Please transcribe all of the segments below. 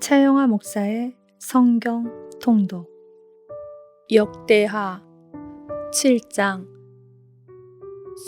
차영화 목사의 성경 통독. 역대하 7장.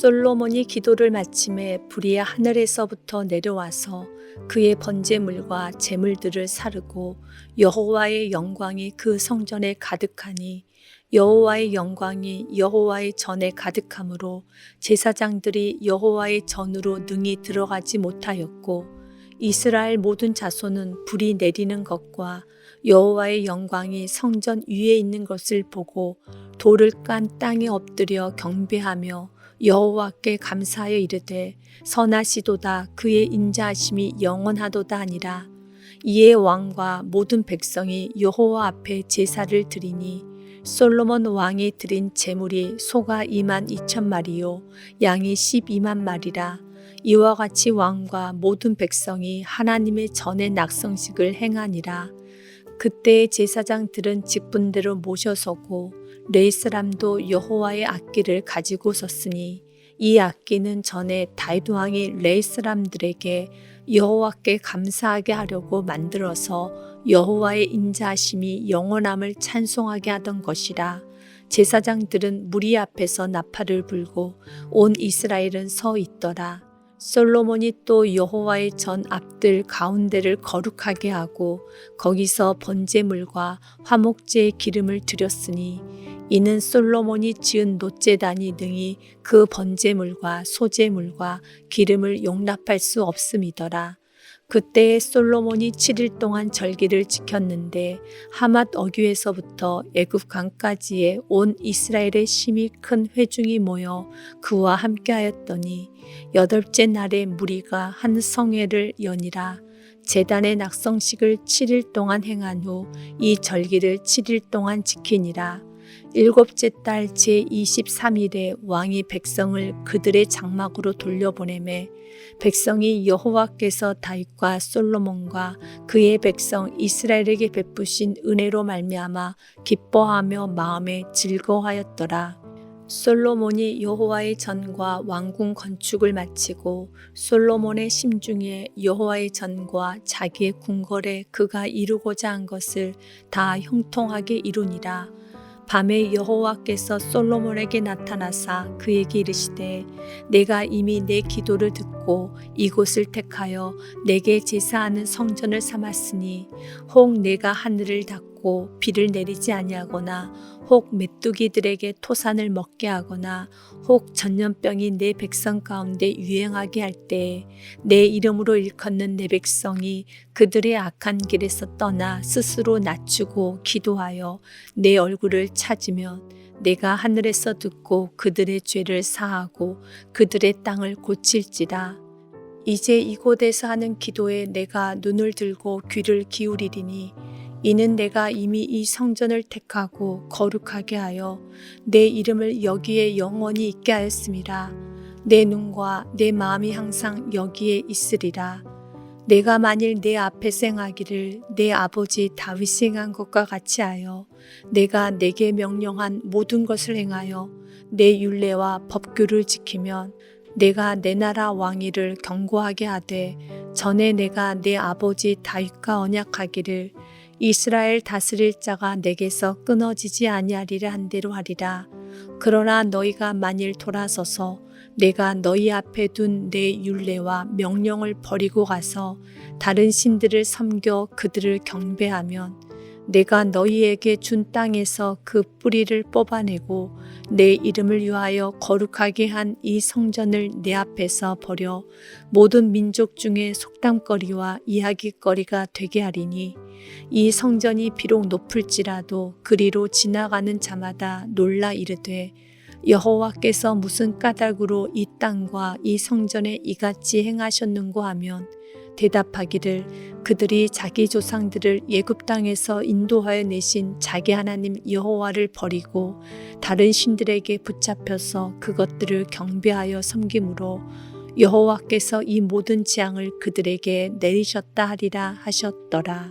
솔로몬이 기도를 마침에 불이 하늘에서부터 내려와서 그의 번제물과 제물들을 사르고 여호와의 영광이 그 성전에 가득하니 여호와의 영광이 여호와의 전에 가득함으로 제사장들이 여호와의 전으로 능히 들어가지 못하였고 이스라엘 모든 자손은 불이 내리는 것과 여호와의 영광이 성전 위에 있는 것을 보고 돌을 깐 땅에 엎드려 경배하며 여호와께 감사하여 이르되 선하시도다. 그의 인자하심이 영원하도다 아니라. 이에 왕과 모든 백성이 여호와 앞에 제사를 드리니 솔로몬 왕이 드린 제물이 소가 2만 2천 마리요 양이 12만 마리라 이와 같이 왕과 모든 백성이 하나님의 전의 낙성식을 행하니라. 그때의 제사장들은 직분대로 모셔서고 레이 사람도 여호와의 악기를 가지고 섰으니 이 악기는 전에 다윗 왕이 레이 사람들에게 여호와께 감사하게 하려고 만들어서 여호와의 인자하심이 영원함을 찬송하게 하던 것이라. 제사장들은 무리 앞에서 나팔을 불고 온 이스라엘은 서 있더라. 솔로몬이 또 여호와의 전 앞들 가운데를 거룩하게 하고 거기서 번제물과 화목제의 기름을 드렸으니 이는 솔로몬이 지은 노제단이 능히 그 번제물과 소제물과 기름을 용납할 수 없음이더라. 그때에 솔로몬이 7일 동안 절기를 지켰는데 하맛 어귀에서부터 애굽 강까지의 온 이스라엘의 심히 큰 회중이 모여 그와 함께하였더니 여덟째 날에 무리가 한 성회를 연이라. 제단의 낙성식을 7일 동안 행한 후 이 절기를 7일 동안 지키니라 일곱째 달 제23일에 왕이 백성을 그들의 장막으로 돌려보내매 백성이 여호와께서 다윗과 솔로몬과 그의 백성 이스라엘에게 베푸신 은혜로 말미암아 기뻐하며 마음에 즐거워하였더라. 솔로몬이 여호와의 전과 왕궁 건축을 마치고 솔로몬의 심중에 여호와의 전과 자기의 궁궐에 그가 이루고자 한 것을 다 형통하게 이루니라. 밤에 여호와께서 솔로몬에게 나타나사 그에게 이르시되 내가 이미 내 기도를 듣고 이곳을 택하여 내게 제사하는 성전을 삼았으니 혹 내가 하늘을 닫고 비를 내리지 아니하거나 혹 메뚜기들에게 토산을 먹게 하거나 혹 전염병이 내 백성 가운데 유행하게 할 때에 내 이름으로 일컫는 내 백성이 그들의 악한 길에서 떠나 스스로 낮추고 기도하여 내 얼굴을 찾으면 내가 하늘에서 듣고 그들의 죄를 사하고 그들의 땅을 고칠지라. 이제 이곳에서 하는 기도에 내가 눈을 들고 귀를 기울이리니 이는 내가 이미 이 성전을 택하고 거룩하게 하여 내 이름을 여기에 영원히 있게 하였습니다. 내 눈과 내 마음이 항상 여기에 있으리라. 내가 만일 내 앞에 생하기를 내 아버지 다윗이 행한 것과 같이 하여 내가 내게 명령한 모든 것을 행하여 내 율례와 법규를 지키면 내가 내 나라 왕위를 경고하게 하되 전에 내가 내 아버지 다윗과 언약하기를 이스라엘 다스릴 자가 내게서 끊어지지 아니하리라 한 대로 하리라. 그러나 너희가 만일 돌아서서 내가 너희 앞에 둔 내 율례와 명령을 버리고 가서 다른 신들을 섬겨 그들을 경배하면 내가 너희에게 준 땅에서 그 뿌리를 뽑아내고 내 이름을 위하여 거룩하게 한 이 성전을 내 앞에서 버려 모든 민족 중에 속담거리와 이야기거리가 되게 하리니 이 성전이 비록 높을지라도 그리로 지나가는 자마다 놀라 이르되 여호와께서 무슨 까닭으로 이 땅과 이 성전에 이같이 행하셨는고 하면 대답하기를 그들이 자기 조상들을 예굽 땅에서 인도하여 내신 자기 하나님 여호와를 버리고 다른 신들에게 붙잡혀서 그것들을 경배하여 섬김으로 여호와께서 이 모든 재앙을 그들에게 내리셨다 하리라 하셨더라.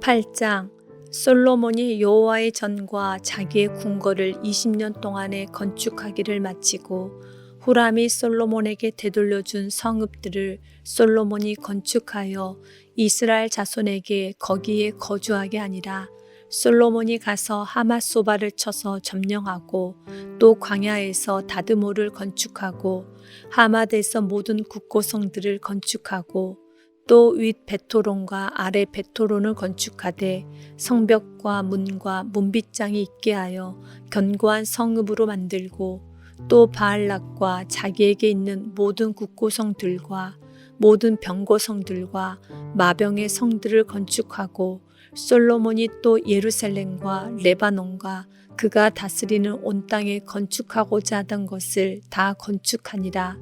8장 솔로몬이 여호와의 전과 자기의 궁궐을 20년 동안에 건축하기를 마치고 후람이 솔로몬에게 되돌려준 성읍들을 솔로몬이 건축하여 이스라엘 자손에게 거기에 거주하게 하니라. 솔로몬이 가서 하맛소바를 쳐서 점령하고 또 광야에서 다드모를 건축하고 하맛에서 모든 국고성들을 건축하고 또 윗 베토론과 아래 베토론을 건축하되 성벽과 문과 문빗장이 있게 하여 견고한 성읍으로 만들고 또 바알락과 자기에게 있는 모든 국고성들과 모든 병고성들과 마병의 성들을 건축하고 솔로몬이 또 예루살렘과 레바논과 그가 다스리는 온 땅에 건축하고자 하던 것을 다 건축하니라.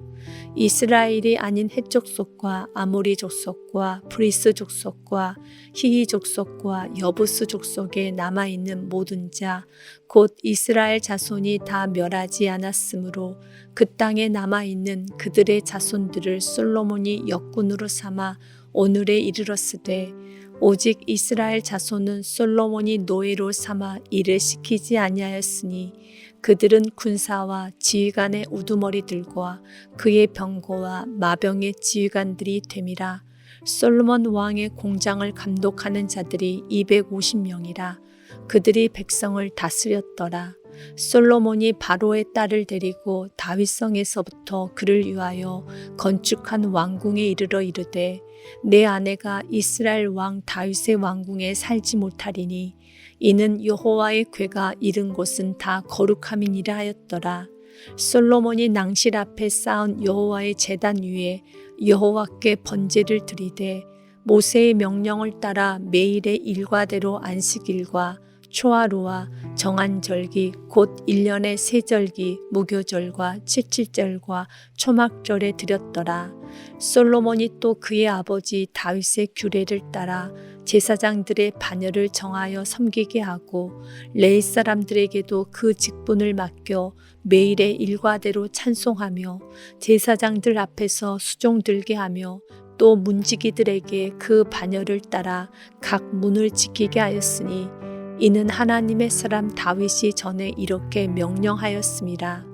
이스라엘이 아닌 헷 족속과 아모리 족속과 브리스 족속과 히히 족속과 여부스 족속에 남아 있는 모든 자 곧 이스라엘 자손이 다 멸하지 않았으므로 그 땅에 남아 있는 그들의 자손들을 솔로몬이 역군으로 삼아 오늘에 이르렀으되 오직 이스라엘 자손은 솔로몬이 노예로 삼아 일을 시키지 아니하였으니 그들은 군사와 지휘관의 우두머리들과 그의 병거와 마병의 지휘관들이 됨이라. 솔로몬 왕의 공장을 감독하는 자들이 250명이라. 그들이 백성을 다스렸더라 솔로몬이 바로의 딸을 데리고 다윗성에서부터 그를 위하여 건축한 왕궁에 이르러 이르되 내 아내가 이스라엘 왕 다윗의 왕궁에 살지 못하리니 이는 여호와의 궤가 이른 곳은 다 거룩함이니라 하였더라. 솔로몬이 낭실 앞에 쌓은 여호와의 제단 위에 여호와께 번제를 드리되 모세의 명령을 따라 매일의 일과대로 안식일과 초하루와 정한절기 곧 1년의 세절기 무교절과 칠칠절과 초막절에 드렸더라. 솔로몬이 또 그의 아버지 다윗의 규례를 따라 제사장들의 반열을 정하여 섬기게 하고 레이 사람들에게도 그 직분을 맡겨 매일의 일과대로 찬송하며 제사장들 앞에서 수종 들게 하며 또 문지기들에게 그 반열을 따라 각 문을 지키게 하였으니 이는 하나님의 사람 다윗이 전에 이렇게 명령하였습니다.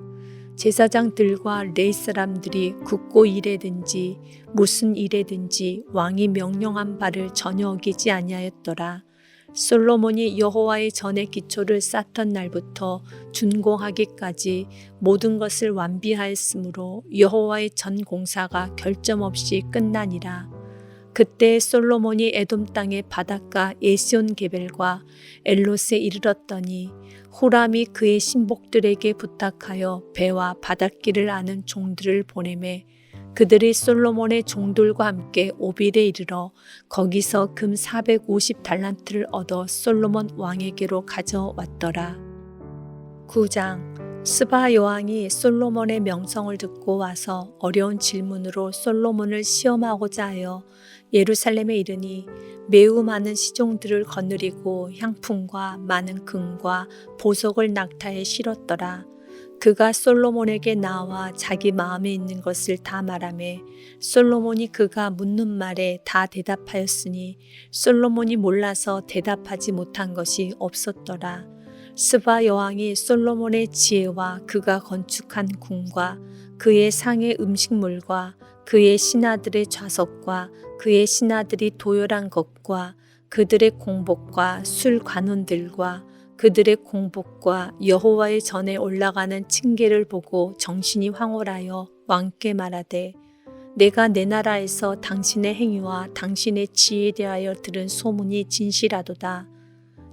제사장들과 레이 사람들이 굳고 일에든지 무슨 일에든지 왕이 명령한 바를 전혀 어기지 아니하였더라. 솔로몬이 여호와의 전의 기초를 쌓던 날부터 준공하기까지 모든 것을 완비하였으므로 여호와의 전 공사가 결점 없이 끝나니라. 그때 솔로몬이 에돔 땅의 바닷가 에시온 게벨과 엘롯에 이르렀더니 호람이 그의 신복들에게 부탁하여 배와 바닷길을 아는 종들을 보내매 그들이 솔로몬의 종들과 함께 오빌에 이르러 거기서 금 450달란트를 얻어 솔로몬 왕에게로 가져왔더라. 9장 스바 여왕이 솔로몬의 명성을 듣고 와서 어려운 질문으로 솔로몬을 시험하고자 하여 예루살렘에 이르니 매우 많은 시종들을 거느리고 향품과 많은 금과 보석을 낙타에 실었더라. 그가 솔로몬에게 나와 자기 마음에 있는 것을 다 말하매 솔로몬이 그가 묻는 말에 다 대답하였으니 솔로몬이 몰라서 대답하지 못한 것이 없었더라. 스바 여왕이 솔로몬의 지혜와 그가 건축한 궁과 그의 상의 음식물과 그의 신하들의 좌석과 그의 신하들이 도열한 것과 그들의 공복과 술 관원들과 그들의 공복과 여호와의 전에 올라가는 층계를 보고 정신이 황홀하여 왕께 말하되 내가 내 나라에서 당신의 행위와 당신의 지혜에 대하여 들은 소문이 진실하도다.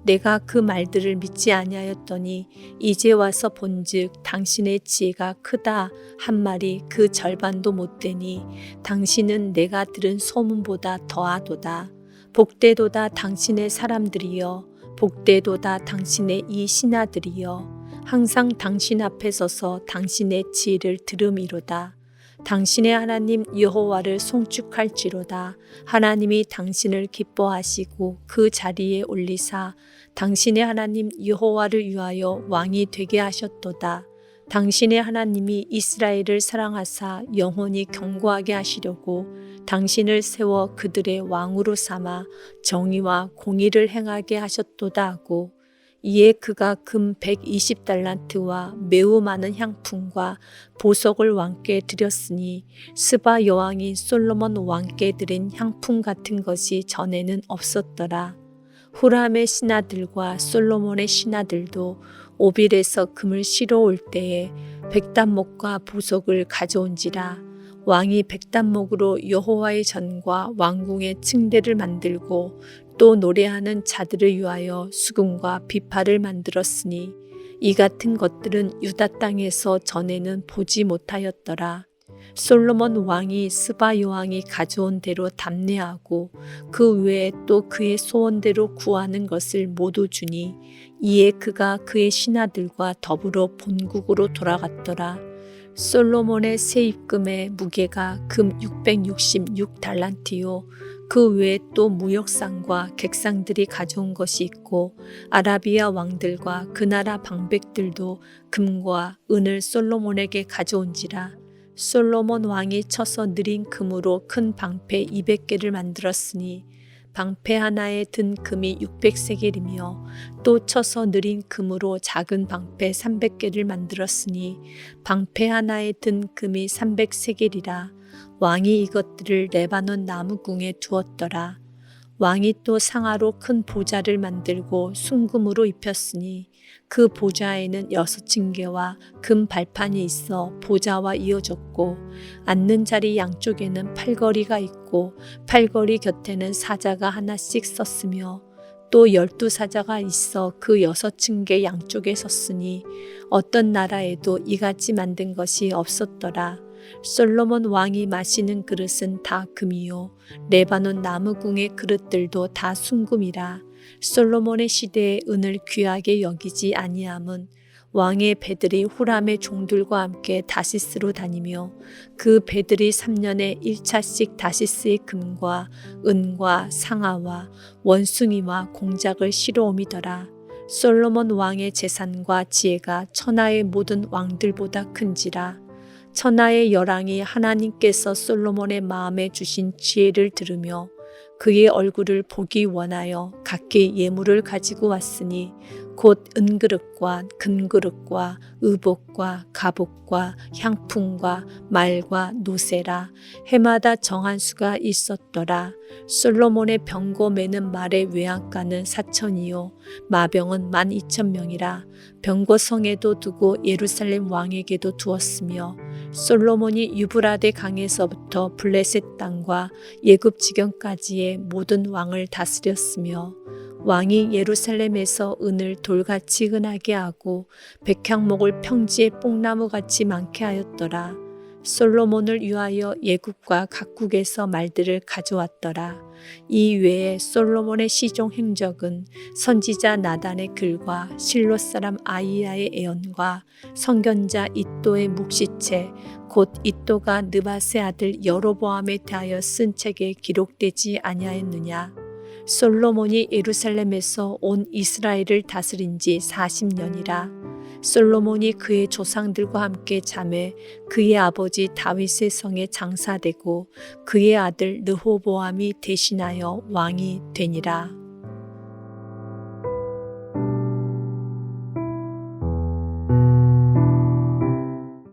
내가 그 말들을 믿지 아니하였더니 이제 와서 본즉 당신의 지혜가 크다 한 말이 그 절반도 못 되니 당신은 내가 들은 소문보다 더하도다. 복되도다 당신의 사람들이여. 복되도다 당신의 이 신하들이여. 항상 당신 앞에 서서 당신의 지혜를 들음이로다 당신의 하나님 여호와를 송축할지로다. 하나님이 당신을 기뻐하시고 그 자리에 올리사 당신의 하나님 여호와를 위하여 왕이 되게 하셨도다. 당신의 하나님이 이스라엘을 사랑하사 영원히 경고하게 하시려고 당신을 세워 그들의 왕으로 삼아 정의와 공의를 행하게 하셨도다 하고 이에 그가 금 120달란트와 매우 많은 향품과 보석을 왕께 드렸으니 스바 여왕이 솔로몬 왕께 드린 향품 같은 것이 전에는 없었더라. 후람의 신하들과 솔로몬의 신하들도 오빌에서 금을 실어 올 때에 백단목과 보석을 가져온지라 왕이 백단목으로 여호와의 전과 왕궁의 층대를 만들고 또 노래하는 자들을 위하여 수금과 비파를 만들었으니 이 같은 것들은 유다 땅에서 전에는 보지 못하였더라. 솔로몬 왕이 스바 여왕이 가져온 대로 답례하고 그 외에 또 그의 소원대로 구하는 것을 모두 주니 이에 그가 그의 신하들과 더불어 본국으로 돌아갔더라. 솔로몬의 세입금의 무게가 금 666달란트요. 그 외에 또 무역상과 객상들이 가져온 것이 있고 아라비아 왕들과 그 나라 방백들도 금과 은을 솔로몬에게 가져온지라. 솔로몬 왕이 쳐서 느린 금으로 큰 방패 200개를 만들었으니 방패 하나에 든 금이 600세겔이며 또 쳐서 느린 금으로 작은 방패 300개를 만들었으니 방패 하나에 든 금이 300세겔이라 왕이 이것들을 레바논 나무궁에 두었더라. 왕이 또 상하로 큰 보좌를 만들고 순금으로 입혔으니 그 보좌에는 여섯 층계와 금 발판이 있어 보좌와 이어졌고 앉는 자리 양쪽에는 팔걸이가 있고 팔걸이 곁에는 사자가 하나씩 섰으며 또 열두 사자가 있어 그 여섯 층계 양쪽에 섰으니 어떤 나라에도 이같이 만든 것이 없었더라. 솔로몬 왕이 마시는 그릇은 다 금이요 레바논 나무궁의 그릇들도 다 순금이라 솔로몬의 시대에 은을 귀하게 여기지 아니함은 왕의 배들이 후람의 종들과 함께 다시스로 다니며 그 배들이 3년에 1차씩 다시스의 금과 은과 상아와 원숭이와 공작을 실어옴이더라. 솔로몬 왕의 재산과 지혜가 천하의 모든 왕들보다 큰지라. 천하의 열왕이 하나님께서 솔로몬의 마음에 주신 지혜를 들으며 그의 얼굴을 보기 원하여 각기 예물을 가지고 왔으니 곧 은그릇과 금그릇과 의복과 갑옷과 향품과 말과 노세라. 해마다 정한 수가 있었더라. 솔로몬의 병고 매는 말의 외양가는 사천이요. 마병은 만 이천 명이라. 병고 성에도 두고 예루살렘 왕에게도 두었으며 솔로몬이 유브라데 강에서부터 블레셋 땅과 예굽 지경까지의 모든 왕을 다스렸으며 왕이 예루살렘에서 은을 돌같이 흔하게 하고 백향목을 평지에 뽕나무같이 많게 하였더라. 솔로몬을 위하여 예국과 각국에서 말들을 가져왔더라. 이 외에 솔로몬의 시종 행적은 선지자 나단의 글과 실로 사람 아이야의 애언과 성견자 이또의 묵시체 곧 이또가 느바세 아들 여로보암에 대하여 쓴 책에 기록되지 아니하였느냐. 솔로몬이 예루살렘에서 온 이스라엘을 다스린 지 40년이라. 솔로몬이 그의 조상들과 함께 잠에 그의 아버지 다윗의 성에 장사되고 그의 아들 느호보암이 대신하여 왕이 되니라.